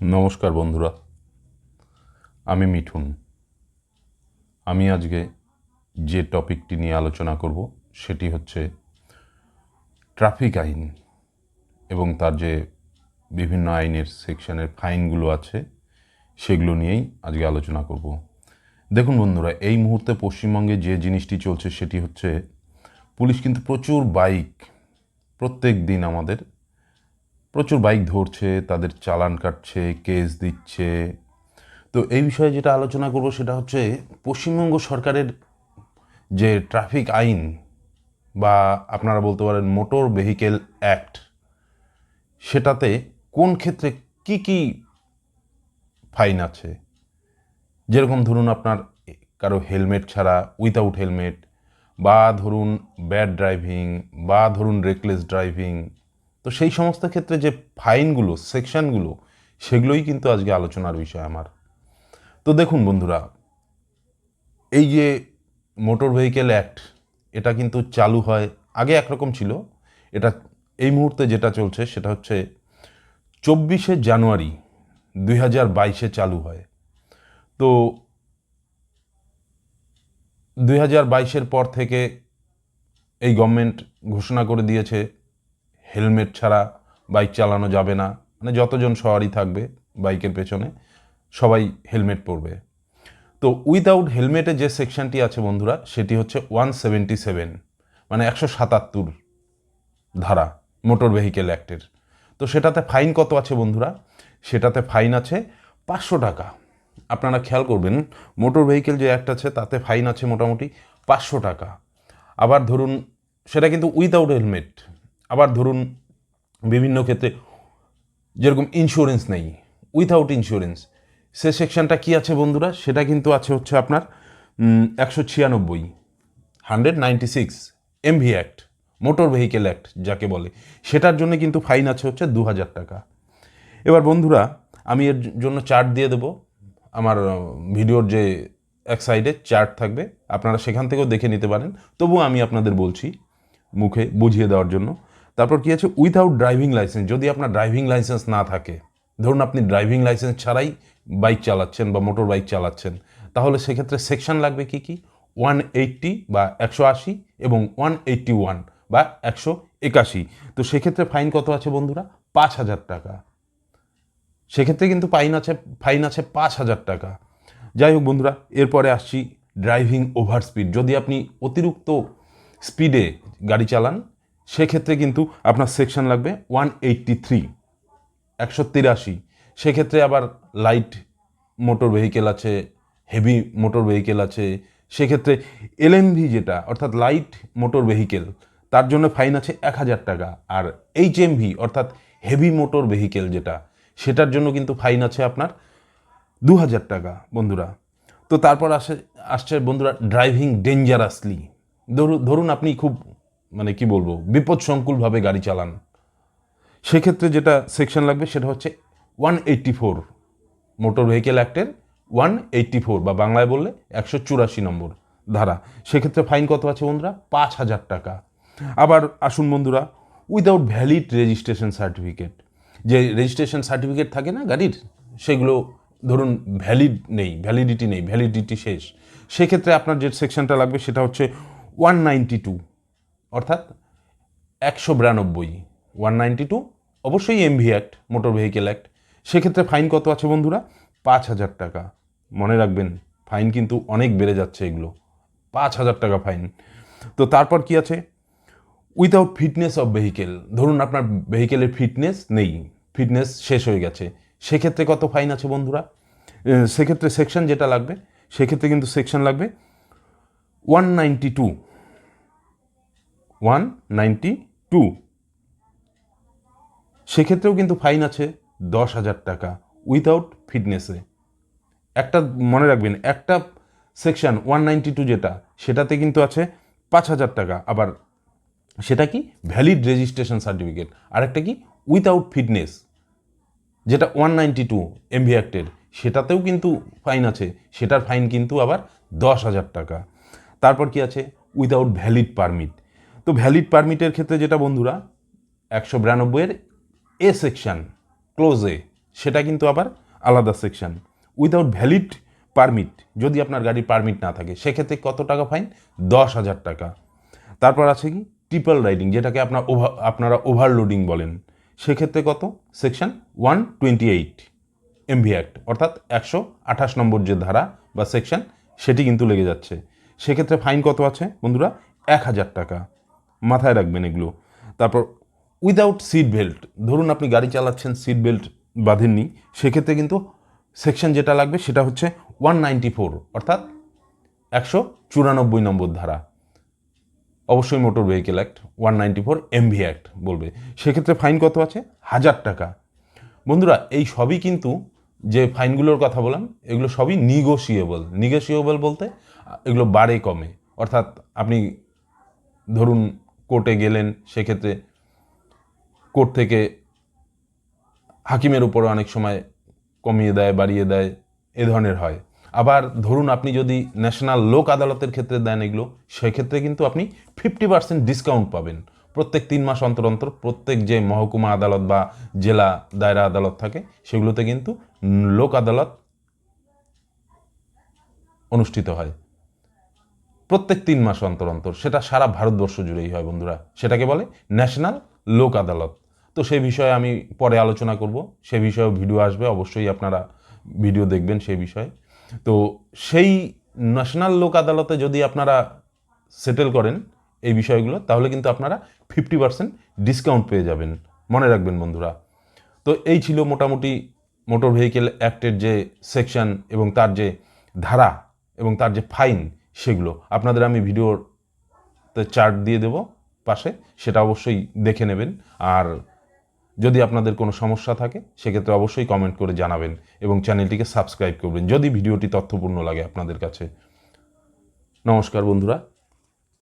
নমস্কার বন্ধুরা, আমি মিঠুন। আমি আজকে যে টপিকটি নিয়ে আলোচনা করব সেটি হচ্ছে ট্রাফিক আইন এবং তার যে বিভিন্ন আইনের সেকশনের ফাইনগুলো আছে সেগুলো নিয়েই আজকে আলোচনা করব। দেখুন বন্ধুরা, এই মুহূর্তে পশ্চিমবঙ্গে যে জিনিসটি চলছে সেটি হচ্ছে, পুলিশ কিন্তু প্রচুর বাইক প্রত্যেক দিন আমাদের প্রচুর বাইক ধরছে, তাদের চালান কাটছে, কেস দিচ্ছে। তো এই বিষয়ে যেটা আলোচনা করব সেটা হচ্ছে পশ্চিমবঙ্গ সরকারের যে ট্রাফিক আইন বা আপনারা বলতে পারেন মোটর ভেহিকেল অ্যাক্ট, সেটাতে কোন ক্ষেত্রে কি কি ফাইন আছে? যেরকম ধরুন আপনার কারও হেলমেট ছাড়া উইথাউট হেলমেট, বা ধরুন ব্যাড ড্রাইভিং বা ধরুন রেকলেস ড্রাইভিং তো সেই সমস্ত ক্ষেত্রে যে ফাইনগুলো, সেকশনগুলো, সেগুলোই কিন্তু আজকে আলোচনার বিষয় আমার। তো দেখুন বন্ধুরা, এই যে মোটর ভেহিকেল অ্যাক্ট, এটা কিন্তু চালু হয়, আগে একরকম ছিল। এটা এই মুহূর্তে যেটা চলছে, সেটা হচ্ছে চব্বিশে জানুয়ারি দুই হাজার বাইশে চালু হয়। তো দুই হাজার বাইশের পর থেকে এই গভর্নমেন্ট ঘোষণা করে দিয়েছে হেলমেট ছাড়া বাইক চালানো যাবে না। মানে যতজন সওয়ারি থাকবে বাইকের পেছনে, সবাই হেলমেট পরবে। তো উইদাউট হেলমেটে যে সেকশনটি আছে বন্ধুরা, সেটি হচ্ছে ওয়ান সেভেন্টি সেভেন মানে একশো সাতাত্তর ধারা মোটর ভেহিকেল অ্যাক্টের। তো সেটাতে ফাইন কত আছে বন্ধুরা? সেটাতে ফাইন আছে পাঁচশো টাকা। আপনারা খেয়াল করবেন, মোটর ভেহিকেল যে অ্যাক্ট আছে, তাতে ফাইন আছে মোটামুটি পাঁচশো টাকা। আবার ধরুন, সেটা কিন্তু উইদাউট হেলমেট আবার ধরুন বিভিন্ন ক্ষেত্রে যেরকম ইন্স্যুরেন্স নেই উইথাউট ইন্স্যুরেন্স সে সেকশনটা কি আছে বন্ধুরা? সেটা কিন্তু আছে হচ্ছে আপনার একশো ছিয়ানব্বই hundred ninety six MV act motor vehicle act যাকে বলে। সেটার জন্য কিন্তু ফাইন আছে হচ্ছে দু হাজার টাকা। এবার বন্ধুরা, আমি এর জন্য চার্ট দিয়ে দেবো। আমার ভিডিওর যে এক সাইডে চার্ট থাকবে, আপনারা সেখান থেকেও দেখে নিতে পারেন। তবুও আমি আপনাদের বলছি, মুখে বুঝিয়ে দেওয়ার জন্য। তারপর কি আছে? উইথাউট ড্রাইভিং লাইসেন্স যদি আপনার ড্রাইভিং লাইসেন্স না থাকে, ধরুন আপনি ড্রাইভিং লাইসেন্স ছাড়াই বাইক চালাচ্ছেন বা মোটর বাইক চালাচ্ছেন, তাহলে সেক্ষেত্রে সেকশন লাগবে কি কি? ওয়ান এইট্টি বা একশো আশি এবং ওয়ান এইট্টি ওয়ান বা একশো একাশি। তো সেক্ষেত্রে ফাইন কত আছে বন্ধুরা? পাঁচ হাজার টাকা। সেক্ষেত্রে কিন্তু ফাইন আছে ফাইন আছে পাঁচ হাজার টাকা। যাই হোক বন্ধুরা, এরপরে আসছি ড্রাইভিং ওভার স্পিড যদি আপনি অতিরিক্ত স্পিডে গাড়ি চালান সেক্ষেত্রে কিন্তু আপনার সেকশন লাগবে ওয়ান এইট্টি থ্রি একশো তিরাশি। সেক্ষেত্রে আবার লাইট মোটর ভেহিকেল আছে হেভি মোটর ভেহিকেল আছে। সেক্ষেত্রে এলএমভি যেটা, অর্থাৎ লাইট মোটর ভেহিকেল তার জন্য ফাইন আছে এক হাজার টাকা। আর এইচ এমভি অর্থাৎ হেভি মোটর ভেহিকেল যেটা, সেটার জন্য কিন্তু ফাইন আছে আপনার দু হাজার টাকা, বন্ধুরা। তো তারপর আসে, আসছে বন্ধুরা ড্রাইভিং ডেঞ্জারাসলি ধরুন আপনি খুব মানে কি বলব, বিপদসংকুলভাবে গাড়ি চালান। সেক্ষেত্রে যেটা সেকশন লাগবে সেটা হচ্ছে one eighty four motor vehicle অ্যাক্টের one eighty four বা বাংলায় বললে একশো চুরাশি নম্বর ধারা। সেক্ষেত্রে ফাইন কত আছে বন্ধুরা? পাঁচ হাজার টাকা। আবার আসুন বন্ধুরা উইদাউট ভ্যালিড রেজিস্ট্রেশন সার্টিফিকেট যে রেজিস্ট্রেশন সার্টিফিকেট থাকে না গাড়ির, সেগুলো ধরুন ভ্যালিড নেই ভ্যালিডিটি নেই ভ্যালিডিটি শেষ। সেক্ষেত্রে আপনার যে সেকশনটা লাগবে সেটা হচ্ছে ওয়ান নাইনটি টু অর্থাৎ একশো বিরানব্বই ওয়ান নাইনটি টু অবশ্যই MV act motor vehicle act সেক্ষেত্রে ফাইন কত আছে বন্ধুরা? পাঁচ হাজার টাকা। মনে রাখবেন ফাইন কিন্তু অনেক বেড়ে যাচ্ছে এগুলো। পাঁচ হাজার টাকা ফাইন তো তারপর কি আছে? উইথাউট ফিটনেস অফ ভেহিকেল ধরুন আপনার ভেহিকেলের ফিটনেস নেই ফিটনেস শেষ হয়ে গেছে। সেক্ষেত্রে কত ফাইন আছে বন্ধুরা? সেক্ষেত্রে সেকশন যেটা লাগবে, সেক্ষেত্রে কিন্তু সেকশন লাগবে। One ninety two one ninety two সেক্ষেত্রেও কিন্তু ফাইন আছে দশ হাজার টাকা উইথাউট ফিটনেসে একটা মনে রাখবেন, একটা সেকশন ওয়ান নাইনটি টু যেটা, সেটাতে কিন্তু আছে পাঁচ হাজার টাকা। আবার সেটা কি? ভ্যালিড রেজিস্ট্রেশন সার্টিফিকেট আর একটা কি? উইথাউট ফিটনেস যেটা ওয়ান নাইনটি টু এমভি অ্যাক্টের সেটাতেও কিন্তু ফাইন আছে। সেটার ফাইন কিন্তু আবার দশ হাজার টাকা। তারপর কি আছে? উইদাউট ভ্যালিড পারমিট তো ভ্যালিড পারমিটের ক্ষেত্রে যেটা বন্ধুরা, একশো বিরানব্বইয়ের এ সেকশন ক্লোজে সেটা কিন্তু আবার আলাদা সেকশন উইদাউট ভ্যালিড পারমিট যদি আপনার গাড়ির পারমিট না থাকে, সেক্ষেত্রে কত টাকা ফাইন দশ হাজার টাকা। তারপর আছে কি? ট্রিপল রাইডিং যেটাকে আপনার ওভার আপনারা ওভারলোডিং বলেন। সেক্ষেত্রে কত? Section one twenty eight MV act অর্থাৎ একশো আঠাশ নম্বর যে ধারা বা সেকশন সেটি কিন্তু লেগে যাচ্ছে। সেক্ষেত্রে ফাইন কত আছে বন্ধুরা? এক হাজার টাকা। মাথায় রাখবেন এগুলো। তারপর উইদাউট সিট বেল্ট ধরুন আপনি গাড়ি চালাচ্ছেন সিট বেল্ট বাঁধেননি, সেক্ষেত্রে কিন্তু সেকশন যেটা লাগবে সেটা হচ্ছে ওয়ান নাইনটি ফোর অর্থাৎ একশো চুরানব্বই নম্বর ধারা। অবশ্যই motor vehicle act one ninety four MV act বলবে। সেক্ষেত্রে ফাইন কত আছে? হাজার টাকা। বন্ধুরা, এই সবই কিন্তু যে ফাইনগুলোর কথা বললাম, এগুলো সবই নিগোসিয়েবল নিগোসিয়েবল বলতে, এগুলো বাড়ে কমে। অর্থাৎ আপনি ধরুন কোর্টে গেলেন, সেক্ষেত্রে কোর্ট থেকে হাকিমের উপরে অনেক সময় কমিয়ে দেয়, বাড়িয়ে দেয়, এ ধরনের হয়। আবার ধরুন আপনি যদি ন্যাশনাল লোক আদালতের ক্ষেত্রে দেন এগুলো, সেক্ষেত্রে কিন্তু আপনি ফিফটি পার্সেন্ট ডিসকাউন্ট পাবেন। প্রত্যেক তিন মাস অন্তর অন্তর প্রত্যেক যে মহকুমা আদালত বা জেলা দায়রা আদালত থাকে, সেগুলোতে কিন্তু লোক আদালত অনুষ্ঠিত হয়। প্রত্যেক তিন মাস অন্তর অন্তর, সেটা সারা ভারতবর্ষ জুড়েই হয় বন্ধুরা। সেটাকে বলে ন্যাশনাল লোক আদালত। তো সেই বিষয়ে আমি পরে আলোচনা করব। সে বিষয়েও ভিডিও আসবে, অবশ্যই আপনারা ভিডিও দেখবেন সেই বিষয়ে। তো সেই ন্যাশনাল লোক আদালতে যদি আপনারা সেটেল করেন এই বিষয়গুলো, তাহলে কিন্তু আপনারা ফিফটি পার্সেন্ট ডিসকাউন্ট পেয়ে যাবেন। মনে রাখবেন বন্ধুরা। তো এই ছিল মোটামুটি মোটর ভেহিকেল অ্যাক্টের যে সেকশন এবং তার যে ধারা এবং তার যে ফাইন সেগুলো। আপনাদের আমি ভিডিওতে চার্ট দিয়ে দেব পাশে, সেটা অবশ্যই দেখে নেবেন। আর যদি আপনাদের কোনো সমস্যা থাকে, সেক্ষেত্রে অবশ্যই কমেন্ট করে জানাবেন এবং চ্যানেলটিকে সাবস্ক্রাইব করবেন। যদি ভিডিওটি তথ্যপূর্ণ লাগে আপনাদের কাছে। নমস্কার বন্ধুরা।